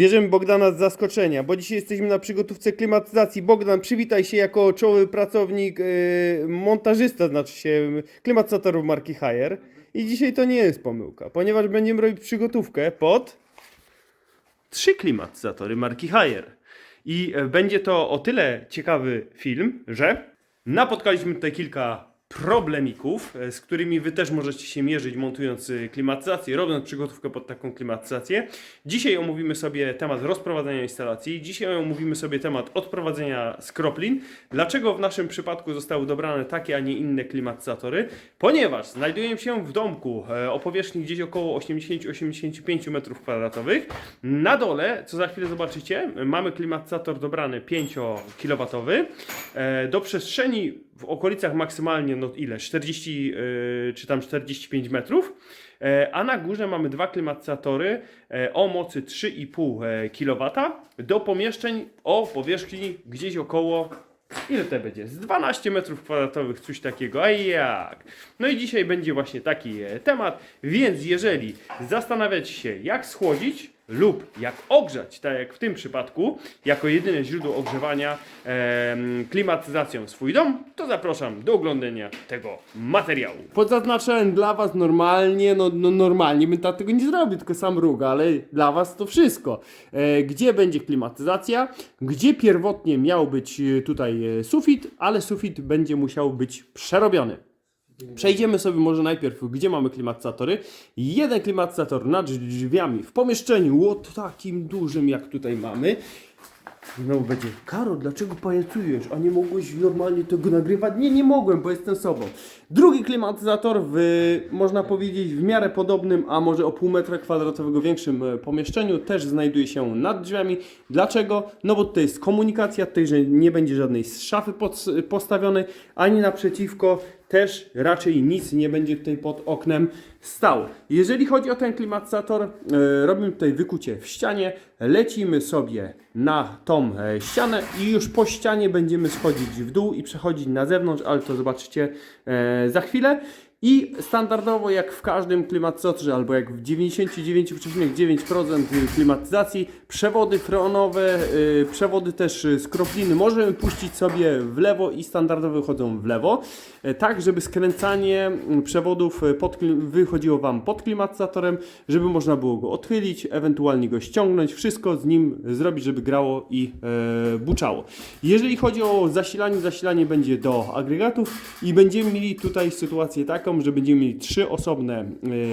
Bierzemy Bogdana z zaskoczenia, bo dzisiaj jesteśmy na przygotówce klimatyzacji. Bogdan, przywitaj się jako czołowy pracownik, yy, montażysta, znaczy się klimatyzatorów marki Haier. I dzisiaj to nie jest pomyłka, ponieważ będziemy robić przygotówkę pod trzy klimatyzatory marki Haier. I e, będzie to o tyle ciekawy film, że napotkaliśmy tutaj kilka problemików, e, z którymi wy też możecie się mierzyć montując e, klimatyzację, robiąc przygotówkę pod taką klimatyzację. Dzisiaj omówimy sobie temat rozprowadzenia instalacji, dzisiaj omówimy sobie temat odprowadzenia skroplin. Dlaczego w naszym przypadku zostały dobrane takie, a nie inne klimatyzatory? Ponieważ znajdujemy się w domku e, o powierzchni gdzieś około 80-85 m2. Na dole, co za chwilę zobaczycie, mamy klimatyzator dobrany 5 kW. Do przestrzeni w okolicach maksymalnie, no ile? 40 yy, czy tam 45 metrów. E, A na górze mamy dwa klimatyzatory e, o mocy 3,5 kW do pomieszczeń o powierzchni gdzieś około Ile to będzie? Z 12 metrów kwadratowych, coś takiego. A jak? No i dzisiaj będzie właśnie taki e, temat, więc jeżeli zastanawiać się, jak schłodzić lub jak ogrzać, tak jak w tym przypadku, jako jedyne źródło ogrzewania em, klimatyzacją swój dom, to zapraszam do oglądania tego materiału. Podzaznaczałem dla Was normalnie, no, no normalnie bym tego nie zrobił, tylko sam róg, ale dla Was to wszystko. E, gdzie będzie klimatyzacja, gdzie pierwotnie miał być e, tutaj e, sufit, ale sufit będzie musiał być przerobiony. Przejdziemy sobie może najpierw, gdzie mamy klimatyzatory. Jeden klimatyzator nad drzwiami w pomieszczeniu, o takim dużym jak tutaj mamy. Znowu będzie, Karol, dlaczego pajacujesz, a nie mogłeś normalnie tego nagrywać? Nie, nie mogłem, bo jestem sobą. Drugi klimatyzator w, można powiedzieć, w miarę podobnym, a może o pół metra kwadratowego większym e, pomieszczeniu też znajduje się nad drzwiami. Dlaczego? No bo tutaj jest komunikacja, tutaj, że nie będzie żadnej szafy pod, postawionej, ani naprzeciwko też raczej nic nie będzie tutaj pod oknem stał. Jeżeli chodzi o ten klimatyzator, e, robimy tutaj wykucie w ścianie, lecimy sobie na tą e, ścianę i już po ścianie będziemy schodzić w dół i przechodzić na zewnątrz, ale to zobaczycie e, za chwilę. I standardowo, jak w każdym klimatyzatorze, albo jak w 99,9% klimatyzacji, przewody freonowe, y, przewody też y, skropliny możemy puścić sobie w lewo i standardowo wychodzą w lewo, y, tak żeby skręcanie y, przewodów y, pod, wychodziło Wam pod klimatyzatorem, żeby można było go odchylić, ewentualnie go ściągnąć, wszystko z nim zrobić, żeby grało i e, buczało. Jeżeli chodzi o zasilanie, zasilanie będzie do agregatów i będziemy mieli tutaj sytuację taką, że będziemy mieli trzy osobne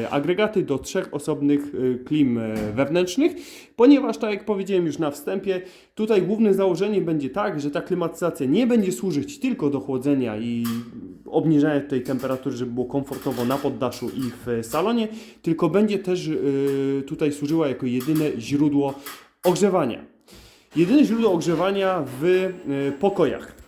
e, agregaty do trzech osobnych e, klim e, wewnętrznych, ponieważ tak jak powiedziałem już na wstępie, tutaj główne założenie będzie tak, że ta klimatyzacja nie będzie służyć tylko do chłodzenia i obniżania tej temperatury, żeby było komfortowo na poddaszu i w salonie, tylko będzie też tutaj służyła jako jedyne źródło ogrzewania. Jedyne źródło ogrzewania w pokojach.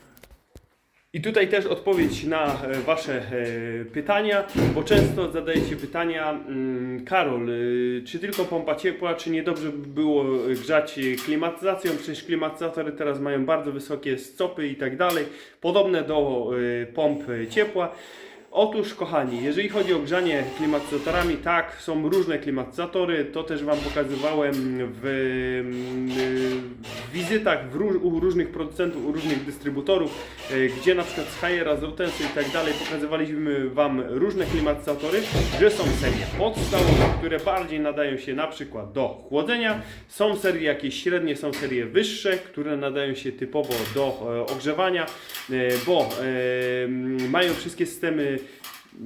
I tutaj też odpowiedź na e, Wasze e, pytania, bo często zadajecie pytania, mm, Karol, e, czy tylko pompa ciepła, czy nie dobrze by było grzać klimatyzacją? Przecież klimatyzatory teraz mają bardzo wysokie stopy i tak dalej, podobne do pomp ciepła. Otóż, kochani, jeżeli chodzi o grzanie klimatyzatorami, tak, są różne klimatyzatory. To też Wam pokazywałem w, mm, w wizytach w u różnych producentów, u różnych dystrybutorów, e, gdzie na przykład z Haiera, z Rotensu i tak dalej pokazywaliśmy Wam różne klimatyzatory, że są serie podstawowe, które bardziej nadają się na przykład do chłodzenia. Są serie jakieś średnie, są serie wyższe, które nadają się typowo do e, ogrzewania, e, bo mają wszystkie systemy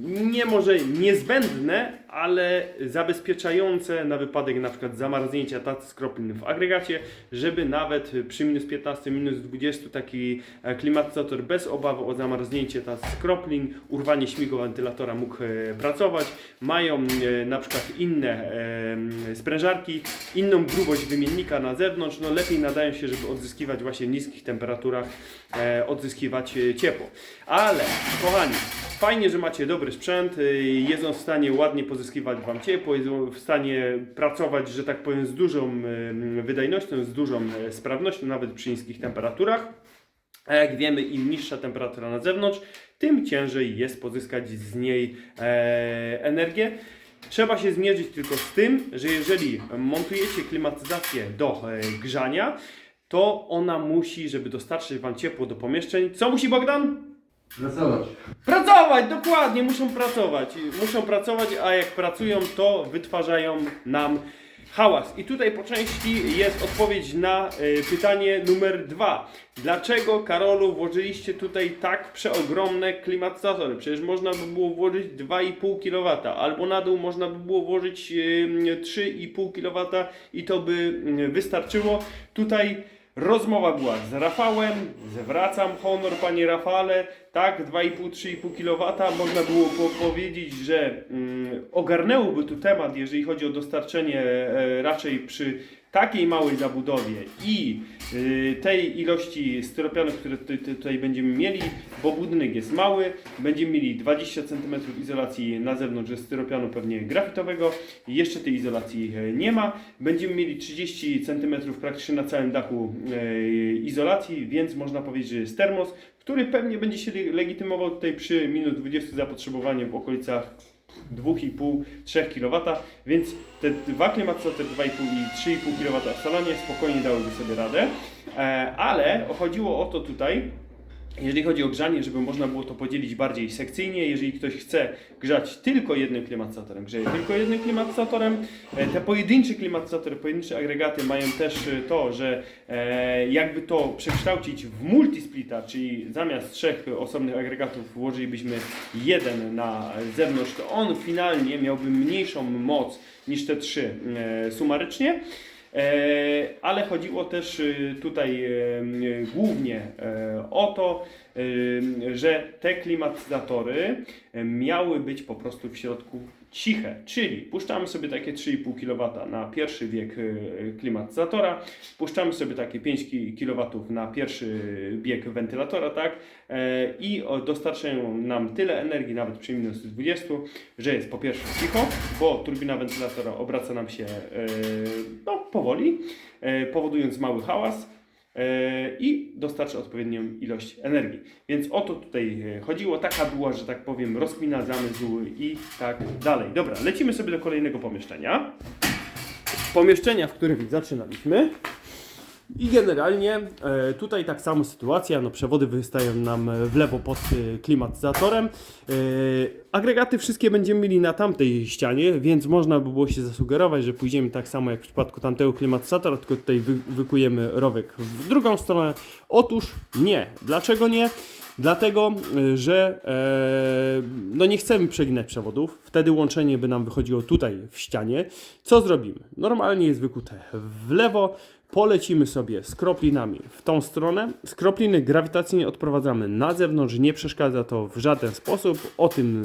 nie może niezbędne, ale zabezpieczające na wypadek na przykład zamarznięcia tacy skroplin w agregacie, żeby nawet przy minus 15, minus 20 taki e, klimatyzator bez obawy o zamarznięcie tacy skroplin, urwanie śmigła wentylatora mógł e, pracować. Mają e, na przykład inne sprężarki, inną grubość wymiennika na zewnątrz, no lepiej nadają się, żeby odzyskiwać właśnie w niskich temperaturach, odzyskiwać ciepło. Ale kochani, Fajnie, że macie dobry sprzęt, y, jest on w stanie ładnie pozyskiwać Wam ciepło, jest on w stanie pracować, że tak powiem, z dużą y, wydajnością, z dużą y, sprawnością, nawet przy niskich temperaturach. A jak wiemy, im niższa temperatura na zewnątrz, tym ciężej jest pozyskać z niej e, energię. Trzeba się zmierzyć tylko z tym, że jeżeli montujecie klimatyzację do e, grzania, to ona musi, żeby dostarczyć Wam ciepło do pomieszczeń. Co musi Bogdan? Pracować. Pracować, dokładnie, muszą pracować. Muszą pracować, a jak pracują, to wytwarzają nam hałas. I tutaj po części jest odpowiedź na y, pytanie numer dwa. Dlaczego, Karolu, włożyliście tutaj tak przeogromne klimatyzatory? Przecież można by było włożyć 2,5 kW, albo na dół można by było włożyć y, 3,5 kW i to by y, wystarczyło. Tutaj Rozmowa była z Rafałem, zwracam honor panie Rafale, tak 2,5-3,5 kW można było po powiedzieć, że mm, ogarnęłoby tu temat, jeżeli chodzi o dostarczenie e, raczej przy takiej małej zabudowie i y, tej ilości styropianu, które tutaj, tutaj będziemy mieli, bo budynek jest mały, będziemy mieli 20 cm izolacji na zewnątrz ze styropianu pewnie grafitowego, jeszcze tej izolacji e, nie ma, będziemy mieli 30 cm praktycznie na całym dachu e, izolacji, więc można powiedzieć, że jest termos, który pewnie będzie się legitymował tutaj przy minus 20 zapotrzebowanie w okolicach 2,5-3 kW, więc te dwa klimatyzatory 2,5 i 3,5 kW w salonie spokojnie dałyby sobie radę, e, ale chodziło o to tutaj, jeżeli chodzi o grzanie, żeby można było to podzielić bardziej sekcyjnie, jeżeli ktoś chce grzać tylko jednym klimatyzatorem, grzeje tylko jednym klimatyzatorem. E, Te pojedyncze klimatyzatory, pojedyncze agregaty mają też e, to, że e, jakby to przekształcić w multisplita, czyli zamiast trzech osobnych agregatów włożylibyśmy jeden na zewnątrz, to on finalnie miałby mniejszą moc niż te trzy sumarycznie. E, ale chodziło też y, tutaj e, głównie e, o to, e, że te klimatyzatory e, miały być po prostu w środku ciche, czyli puszczamy sobie takie 3,5 kW na pierwszy wiek e, klimatyzatora, puszczamy sobie takie 5 kW na pierwszy bieg wentylatora, tak, e, i dostarczają nam tyle energii, nawet przy minus 20, że jest po pierwsze cicho, bo turbina wentylatora obraca nam się e, no, powoli, e, powodując mały hałas i dostarcza odpowiednią ilość energii. Więc o to tutaj e, chodziło. Taka była, że tak powiem, rozkmina zamysłu i tak dalej. Dobra, lecimy sobie do kolejnego pomieszczenia. Pomieszczenia, w którym zaczynaliśmy. I generalnie e, tutaj tak samo sytuacja, no przewody wystają nam w lewo pod e, klimatyzatorem. E, agregaty wszystkie będziemy mieli na tamtej ścianie, więc można by było się zasugerować, że pójdziemy tak samo jak w przypadku tamtego klimatyzatora, tylko tutaj wy, wykujemy rowek w drugą stronę. Otóż nie. Dlaczego nie? Dlatego, że e, no nie chcemy przeginać przewodów, wtedy łączenie by nam wychodziło tutaj w ścianie. Co zrobimy? Normalnie jest wykute w lewo, polecimy sobie z kroplinami w tą stronę. Skropliny grawitacyjnie odprowadzamy na zewnątrz, nie przeszkadza to w żaden sposób. O tym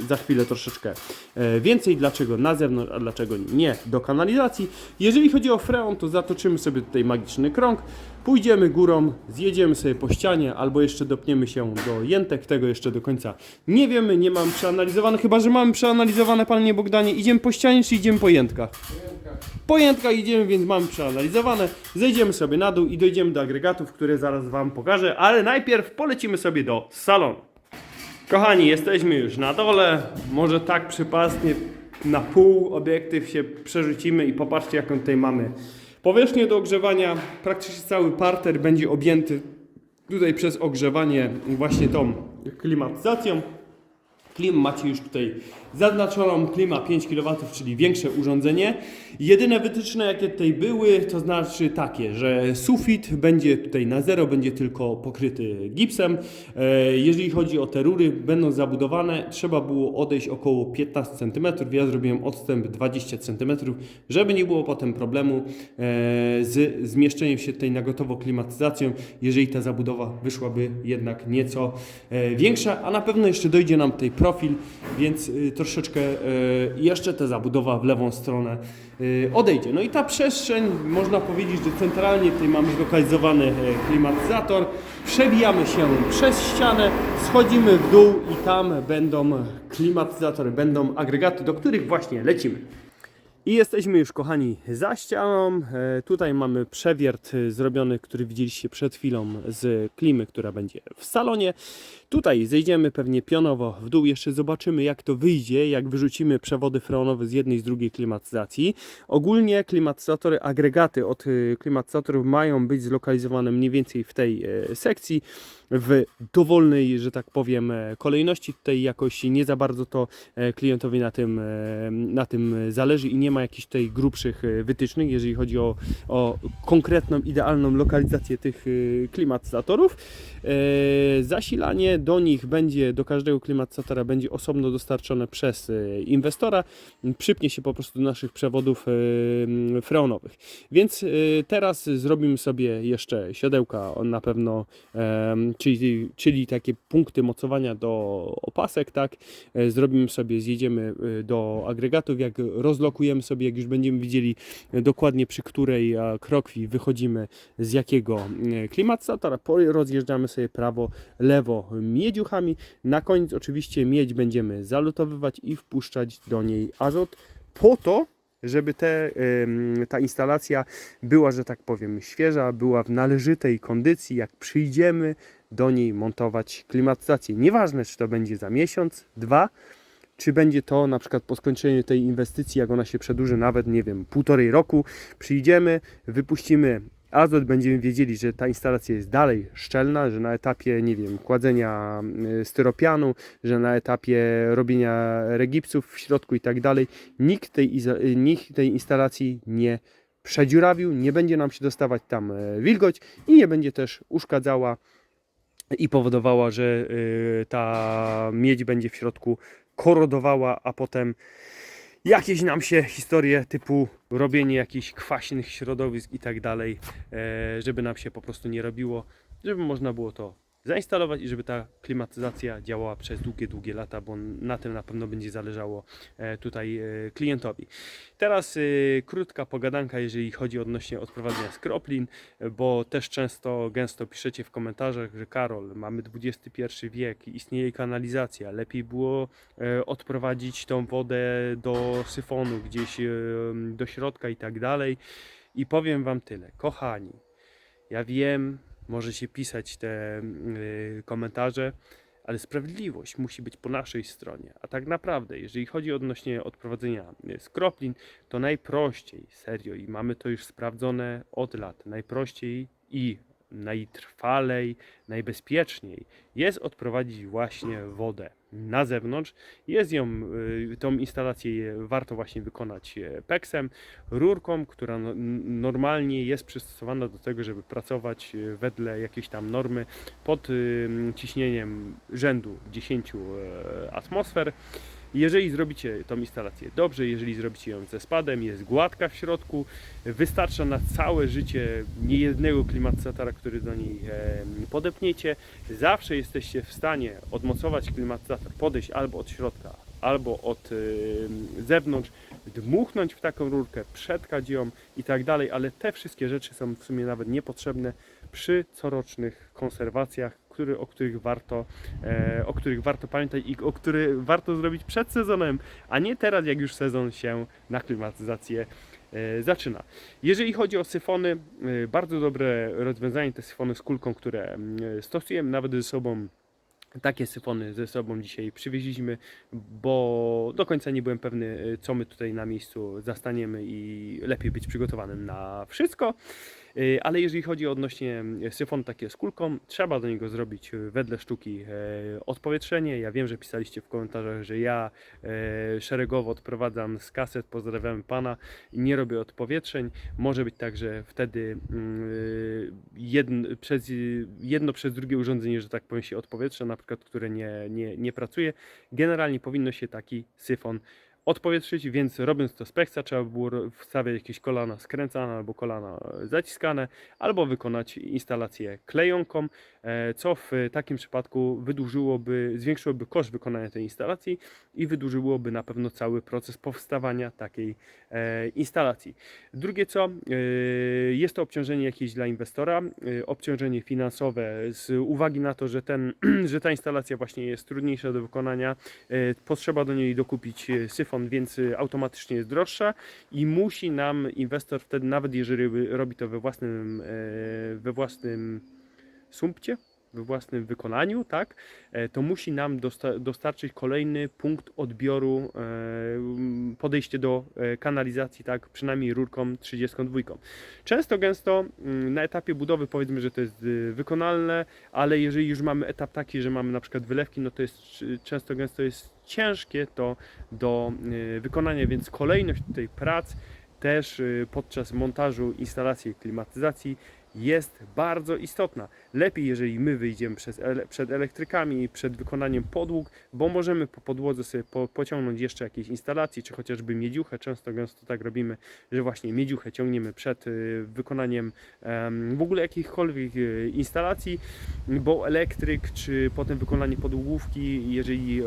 y, za chwilę troszeczkę e, więcej. Dlaczego na zewnątrz, a dlaczego nie do kanalizacji. Jeżeli chodzi o freon, to zatoczymy sobie tutaj magiczny krąg. Pójdziemy górą, zjedziemy sobie po ścianie, albo jeszcze dopniemy się do jętek. Tego jeszcze do końca nie wiemy, nie mam przeanalizowane. Chyba, że mamy przeanalizowane, panie Bogdanie. Idziemy po ścianie, czy idziemy po jętkach? Po jętkach idziemy, więc mamy przeanalizowane. Zejdziemy sobie na dół i dojdziemy do agregatów, które zaraz Wam pokażę, ale najpierw polecimy sobie do salonu. Kochani, jesteśmy już na dole. Może tak przypasnie na pół obiektyw się przerzucimy i popatrzcie, jaką tutaj mamy powierzchnię do ogrzewania. Praktycznie cały parter będzie objęty tutaj przez ogrzewanie właśnie tą klimatyzacją. Klim macie już tutaj zaznaczoną, klima 5 kW, czyli większe urządzenie. Jedyne wytyczne jakie tutaj były, to znaczy takie, że sufit będzie tutaj na zero, będzie tylko pokryty gipsem. E, Jeżeli chodzi o te rury, będą zabudowane, trzeba było odejść około 15 cm. Ja zrobiłem odstęp 20 cm, żeby nie było potem problemu e, z zmieszczeniem się tutaj na gotowo klimatyzacją, jeżeli ta zabudowa wyszłaby jednak nieco e, większa, a na pewno jeszcze dojdzie nam tutaj profil, więc y, troszeczkę y, jeszcze ta zabudowa w lewą stronę y, odejdzie. No i ta przestrzeń, można powiedzieć, że centralnie tutaj mamy zlokalizowany e, klimatyzator, przebijamy się przez ścianę, schodzimy w dół i tam będą klimatyzatory, będą agregaty, do których właśnie lecimy. I jesteśmy już, kochani, za ścianą. E, tutaj mamy przewiert e, zrobiony, który widzieliście przed chwilą z klimy, która będzie w salonie. Tutaj zejdziemy pewnie pionowo w dół, jeszcze zobaczymy jak to wyjdzie, jak wyrzucimy przewody freonowe z jednej i z drugiej klimatyzacji. Ogólnie klimatyzatory, agregaty od e, klimatyzatorów mają być zlokalizowane mniej więcej w tej sekcji, w dowolnej, że tak powiem, e, kolejności. Tutaj jakoś nie za bardzo to e, klientowi na tym, e, na tym zależy i nie ma jakichś tutaj grubszych wytycznych, jeżeli chodzi o, o konkretną, idealną lokalizację tych klimatyzatorów. Zasilanie do nich będzie, do każdego klimatyzatora będzie osobno dostarczone przez inwestora. Przypnie się po prostu do naszych przewodów freonowych. Więc teraz zrobimy sobie jeszcze siodełka, on na pewno, czyli, czyli takie punkty mocowania do opasek, tak? E, Zrobimy sobie, zjedziemy e, do agregatów, jak rozlokujemy sobie, jak już będziemy widzieli e, dokładnie przy której krokwi wychodzimy z jakiego klimatyzatora, po- rozjeżdżamy sobie prawo, lewo miedziuchami. Na koniec oczywiście miedź będziemy zalutowywać i wpuszczać do niej azot po to, żeby te, ta instalacja była, że tak powiem, świeża, była w należytej kondycji, jak przyjdziemy do niej montować klimatyzację. Nieważne, czy to będzie za miesiąc, dwa, czy będzie to na przykład po skończeniu tej inwestycji, jak ona się przedłuży, nawet nie wiem, półtorej roku, przyjdziemy, wypuścimy azot, będziemy wiedzieli, że ta instalacja jest dalej szczelna, że na etapie, nie wiem, kładzenia y, styropianu, że na etapie robienia regipsów w środku i tak dalej, nikt tej, y, nikt tej instalacji nie przedziurawił, nie będzie nam się dostawać tam e, wilgoć i nie będzie też uszkadzała i powodowała, że y, ta miedź będzie w środku korodowała, a potem jakieś nam się historie typu robienie jakichś kwaśnych środowisk i tak dalej, e, żeby nam się po prostu nie robiło, żeby można było to zainstalować i żeby ta klimatyzacja działała przez długie, długie lata, bo na tym na pewno będzie zależało e, tutaj e, klientowi. Teraz e, krótka pogadanka, jeżeli chodzi odnośnie odprowadzenia skroplin, bo też często, gęsto piszecie w komentarzach, że Karol, mamy XXI wiek, istnieje kanalizacja, lepiej było odprowadzić tą wodę do syfonu, gdzieś do środka i tak dalej. I powiem Wam tyle, kochani, ja wiem, możecie pisać te y, komentarze, ale sprawiedliwość musi być po naszej stronie. A tak naprawdę, jeżeli chodzi odnośnie odprowadzenia y, skroplin, to najprościej, serio, i mamy to już sprawdzone od lat, najprościej i najtrwalej, najbezpieczniej jest odprowadzić właśnie wodę na zewnątrz. Jest ją, y, tą instalację warto właśnie wykonać e, peksem, rurką, która no, normalnie jest przystosowana do tego, żeby pracować e, wedle jakiejś tam normy pod ciśnieniem rzędu 10 e, atmosfer. Jeżeli zrobicie tą instalację dobrze, jeżeli zrobicie ją ze spadem, jest gładka w środku, wystarcza na całe życie niejednego klimatyzatora, który do niej podepniecie. Zawsze jesteście w stanie odmocować klimatyzator, podejść albo od środka, albo od zewnątrz, dmuchnąć w taką rurkę, przetkać ją i tak dalej, ale te wszystkie rzeczy są w sumie nawet niepotrzebne przy corocznych konserwacjach, który, o, których warto, e, o których warto pamiętać i o które warto zrobić przed sezonem, a nie teraz, jak już sezon się na klimatyzację e, zaczyna. Jeżeli chodzi o syfony, e, bardzo dobre rozwiązanie te syfony z kulką, które mm, stosujemy nawet ze sobą. Takie syfony ze sobą dzisiaj przywieźliśmy, bo do końca nie byłem pewny, co my tutaj na miejscu zastaniemy i lepiej być przygotowanym na wszystko. E, Ale jeżeli chodzi o odnośnie syfonu takie z kulką, trzeba do niego zrobić e, wedle sztuki e, odpowietrzenie. Ja wiem, że pisaliście w komentarzach, że ja e, szeregowo odprowadzam z kaset, pozdrawiam pana i nie robię odpowietrzeń. Może być tak, że wtedy mm, jedno przez, jedno przez drugie urządzenie, że tak powiem, się odpowietrza, na przykład, które nie, nie, nie pracuje. Generalnie powinno się taki syfon odpowietrzyć, więc robiąc to z trzeba było wstawiać jakieś kolana skręcane albo kolana zaciskane, albo wykonać instalację klejonką, e, co w takim przypadku wydłużyłoby, zwiększyłoby koszt wykonania tej instalacji i wydłużyłoby na pewno cały proces powstawania takiej e, instalacji. Drugie co, e, jest to obciążenie jakieś dla inwestora, obciążenie finansowe z uwagi na to, że, ten, że ta instalacja właśnie jest trudniejsza do wykonania, potrzeba do niej dokupić syfon ton, więc y, automatycznie jest droższa i musi nam inwestor wtedy, nawet jeżeli robi to we własnym, e, we własnym sumpcie, we własnym wykonaniu, tak, e, to musi nam dosta- dostarczyć kolejny punkt odbioru, e, podejście do kanalizacji, tak, przynajmniej rurką 32. Często, gęsto mm, na etapie budowy powiedzmy, że to jest y, wykonalne, ale jeżeli już mamy etap taki, że mamy na przykład wylewki, no to jest często, gęsto jest ciężkie to do y, wykonania, więc kolejność tutaj prac też y, podczas montażu instalacji klimatyzacji jest bardzo istotna. Lepiej, jeżeli my wyjdziemy przed elektrykami, przed wykonaniem podłóg, bo możemy po podłodze sobie po, pociągnąć jeszcze jakieś instalacji, czy chociażby miedziuchę. Często gęsto tak robimy, że właśnie miedziuchę ciągniemy przed y, wykonaniem em, w ogóle jakichkolwiek y, instalacji, bo elektryk, czy potem wykonanie podłogówki, jeżeli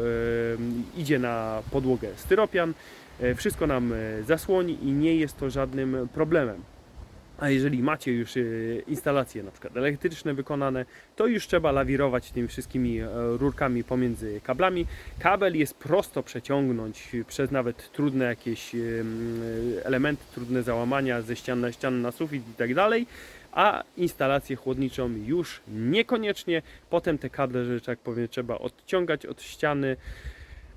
idzie na podłogę styropian, e, wszystko nam e, zasłoni i nie jest to żadnym problemem. A jeżeli macie już e, instalacje na przykład elektryczne wykonane, to już trzeba lawirować tymi wszystkimi e, rurkami pomiędzy kablami. Kabel jest prosto przeciągnąć przez nawet trudne jakieś em, elementy, trudne załamania ze ścian na ścian na sufit i tak dalej. A instalację chłodniczą już niekoniecznie. Potem te kable, że tak powiem, trzeba odciągać od ściany,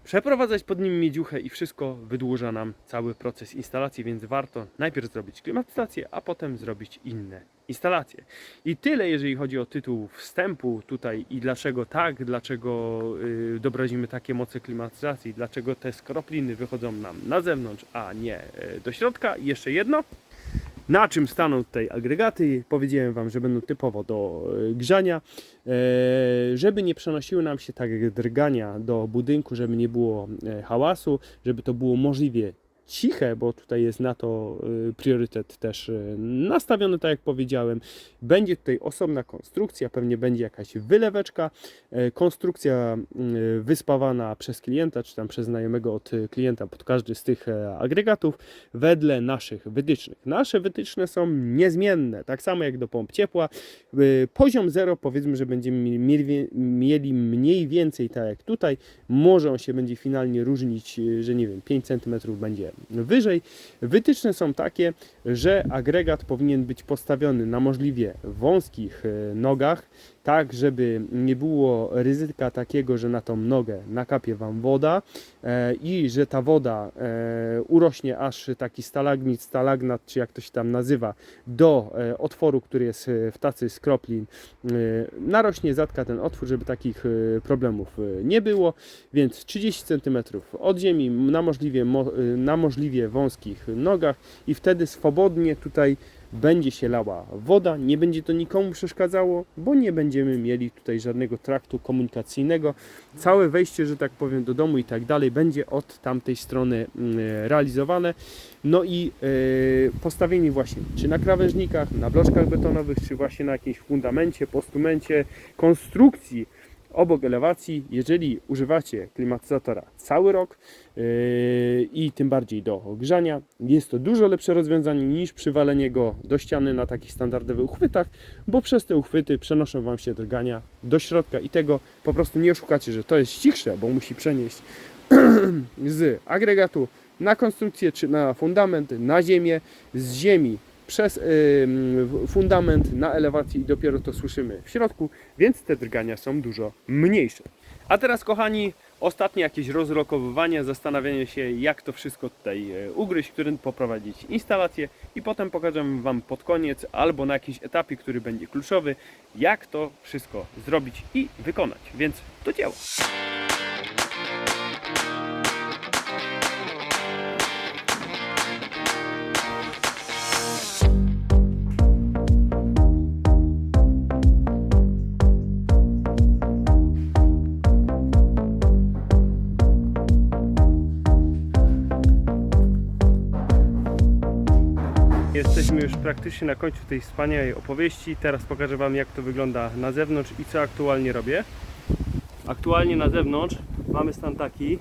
przeprowadzać pod nim miedziuchę i wszystko wydłuża nam cały proces instalacji, więc warto najpierw zrobić klimatyzację, a potem zrobić inne instalacje. I tyle, jeżeli chodzi o tytuł wstępu tutaj i dlaczego tak, dlaczego yy, dobrozimy takie moce klimatyzacji, dlaczego te skropliny wychodzą nam na zewnątrz, a nie yy, do środka. I jeszcze jedno, na czym staną tutaj agregaty? Powiedziałem Wam, że będą typowo do e, grzania, e, żeby nie przenosiły nam się tak drgania do budynku, żeby nie było e, hałasu, żeby to było możliwie ciche, bo tutaj jest na to e, priorytet też e, nastawiony, tak jak powiedziałem. Będzie tutaj osobna konstrukcja, pewnie będzie jakaś wyleweczka, e, konstrukcja wyspawana przez klienta, czy tam przez znajomego od klienta pod każdy z tych e, agregatów wedle naszych wytycznych. Nasze wytyczne są niezmienne, tak samo jak do pomp ciepła. Y, Poziom 0 powiedzmy, że będziemy mieli- mniej więcej tak jak tutaj. Może on się będzie finalnie różnić, y, że nie wiem, 5 cm będzie wyżej. Wytyczne są takie, że agregat powinien być postawiony na możliwie wąskich y, nogach, tak żeby nie było ryzyka takiego, że na tą nogę nakapie Wam woda e, i że ta woda e, urośnie aż taki stalagmit, stalagnat, czy jak to się tam nazywa, do e, otworu, który jest w tacy z kroplin, narośnie, zatka ten otwór, żeby takich problemów nie było, więc 30 cm od ziemi na możliwie, mo, na możliwie wąskich nogach i wtedy swobodnie tutaj będzie się lała woda, nie będzie to nikomu przeszkadzało, bo nie będziemy mieli tutaj żadnego traktu komunikacyjnego. Całe wejście, że tak powiem, do domu i tak dalej będzie od tamtej strony mm, realizowane. No i e, postawienie właśnie czy na krawężnikach, na bloczkach betonowych, czy właśnie na jakimś fundamencie, postumencie, konstrukcji obok elewacji, jeżeli używacie klimatyzatora cały rok yy, i tym bardziej do ogrzania, jest to dużo lepsze rozwiązanie niż przywalenie go do ściany na takich standardowych uchwytach, bo przez te uchwyty przenoszą Wam się drgania do środka i tego po prostu nie oszukacie, że to jest cichsze, bo musi przenieść z agregatu na konstrukcję czy na fundament, na ziemię, z ziemi przez fundament na elewacji i dopiero to słyszymy w środku, więc te drgania są dużo mniejsze. A teraz kochani, ostatnie jakieś rozrokowywanie, zastanawianie się jak to wszystko tutaj e, ugryźć, którym poprowadzić instalację i potem pokażę Wam pod koniec albo na jakimś etapie, który będzie kluczowy, jak to wszystko zrobić i wykonać. Więc do dzieła. Jesteśmy już praktycznie na końcu tej wspaniałej opowieści. Teraz pokażę Wam, jak to wygląda na zewnątrz i co aktualnie robię. Aktualnie na zewnątrz mamy stan taki.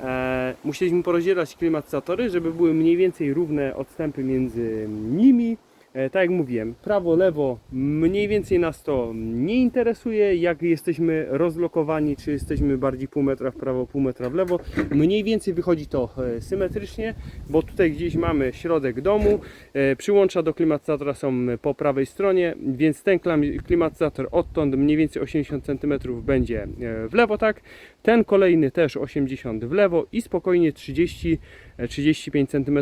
E, musieliśmy porozdzielać klimatyzatory, żeby były mniej więcej równe odstępy między nimi. E, tak jak mówiłem, prawo, lewo, mniej więcej nas to nie interesuje, jak jesteśmy rozlokowani, czy jesteśmy bardziej pół metra w prawo, pół metra w lewo. Mniej więcej wychodzi to e, symetrycznie, bo tutaj gdzieś mamy środek domu, e, przyłącza do klimatyzatora są po prawej stronie, więc ten klimatyzator odtąd mniej więcej 80 cm będzie w lewo, tak? Ten kolejny też 80 w lewo i spokojnie 30 e, 35 cm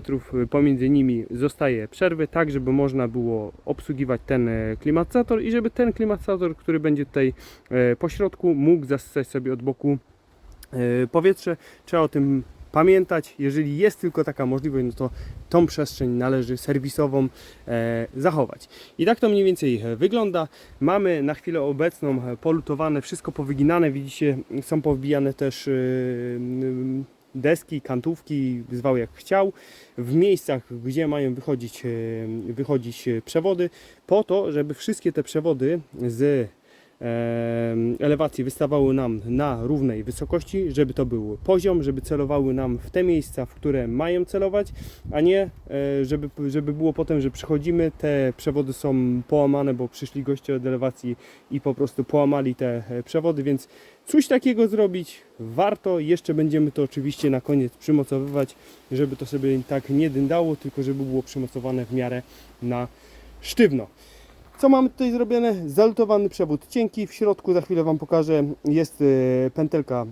pomiędzy nimi zostaje przerwy, tak żeby można było obsługiwać ten e, klimatyzator i żeby ten klimatyzator, który będzie tutaj e, po środku, mógł zasysać sobie od boku e, powietrze. Trzeba o tym pamiętać. Jeżeli jest tylko taka możliwość, no to tą przestrzeń należy serwisową zachować. I tak to mniej więcej wygląda. Mamy na chwilę obecną polutowane, wszystko powyginane. Widzicie, są powbijane też deski, kantówki, zwał jak chciał, w miejscach, gdzie mają wychodzić, e, wychodzić e, przewody, po to, żeby wszystkie te przewody z elewacji wystawały nam na równej wysokości, żeby to był poziom, żeby celowały nam w te miejsca, w które mają celować, a nie e, żeby, żeby było potem, że przychodzimy, te przewody są połamane, bo przyszli goście od elewacji i po prostu połamali te e, przewody, więc coś takiego zrobić warto. Jeszcze będziemy to oczywiście na koniec przymocowywać, żeby to sobie tak nie dyndało, tylko żeby było przymocowane w miarę na sztywno. Co mamy tutaj zrobione? Zalutowany przewód cienki. W środku za chwilę Wam pokażę. Jest e, pętelka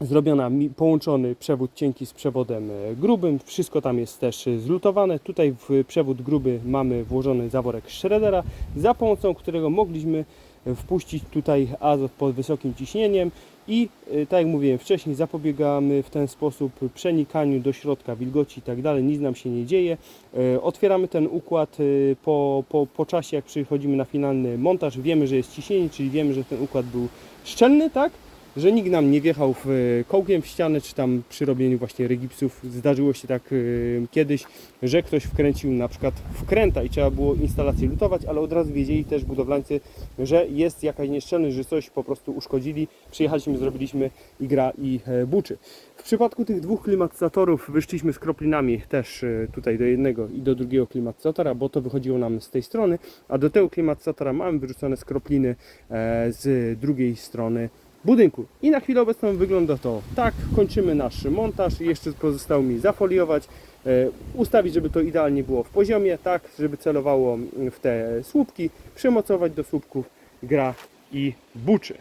zrobiona, połączony przewód cienki z przewodem e, grubym. Wszystko tam jest też zlutowane. Tutaj w przewód gruby mamy włożony zaworek Schroedera, za pomocą którego mogliśmy e, wpuścić tutaj azot pod wysokim ciśnieniem i e, tak jak mówiłem wcześniej, zapobiegamy w ten sposób przenikaniu do środka wilgoci i tak dalej, nic nam się nie dzieje. Otwieramy ten układ po, po, po czasie, jak przychodzimy na finalny montaż, wiemy, że jest ciśnienie, czyli wiemy, że ten układ był szczelny, tak? Że nikt nam nie wjechał w, e, kołkiem w ścianę, czy tam przy robieniu właśnie regipsów. Zdarzyło się tak e, kiedyś, że ktoś wkręcił na przykład wkręta i trzeba było instalację lutować, ale od razu wiedzieli też budowlańcy, że jest jakaś nieszczelność, że coś po prostu uszkodzili. Przyjechaliśmy, zrobiliśmy i gra i e, buczy. W przypadku tych dwóch klimatyzatorów wyszliśmy z kroplinami też tutaj do jednego i do drugiego klimatyzatora, bo to wychodziło nam z tej strony, a do tego klimatyzatora mamy wyrzucone skropliny z drugiej strony budynku. I na chwilę obecną wygląda to tak. Kończymy nasz montaż. Jeszcze pozostało mi zafoliować, e, ustawić, żeby to idealnie było w poziomie, tak, żeby celowało w te słupki, przymocować do słupków gra i buczy.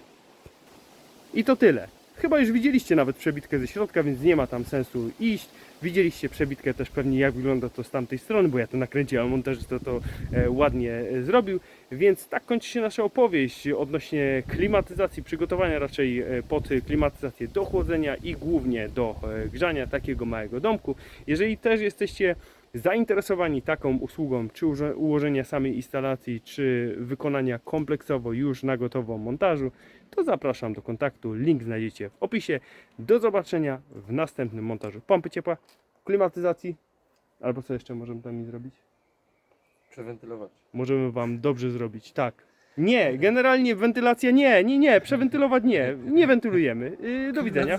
I to tyle. Chyba już widzieliście nawet przebitkę ze środka, więc nie ma tam sensu iść. Widzieliście przebitkę też pewnie jak wygląda to z tamtej strony, bo ja to nakręciłem, montażysta to e, ładnie e, zrobił. Więc tak kończy się nasza opowieść odnośnie klimatyzacji, przygotowania raczej e, pod klimatyzację do chłodzenia i głównie do grzania takiego małego domku. Jeżeli też jesteście zainteresowani taką usługą, czy ułożenia samej instalacji, czy wykonania kompleksowo już na gotowo montażu, to zapraszam do kontaktu. Link znajdziecie w opisie. Do zobaczenia w następnym montażu pompy ciepła, klimatyzacji, albo co jeszcze możemy tam zrobić? Przewentylować. Możemy Wam dobrze zrobić, tak. Nie, generalnie wentylacja nie, nie, nie, przewentylować nie, nie wentylujemy. Yy, do widzenia.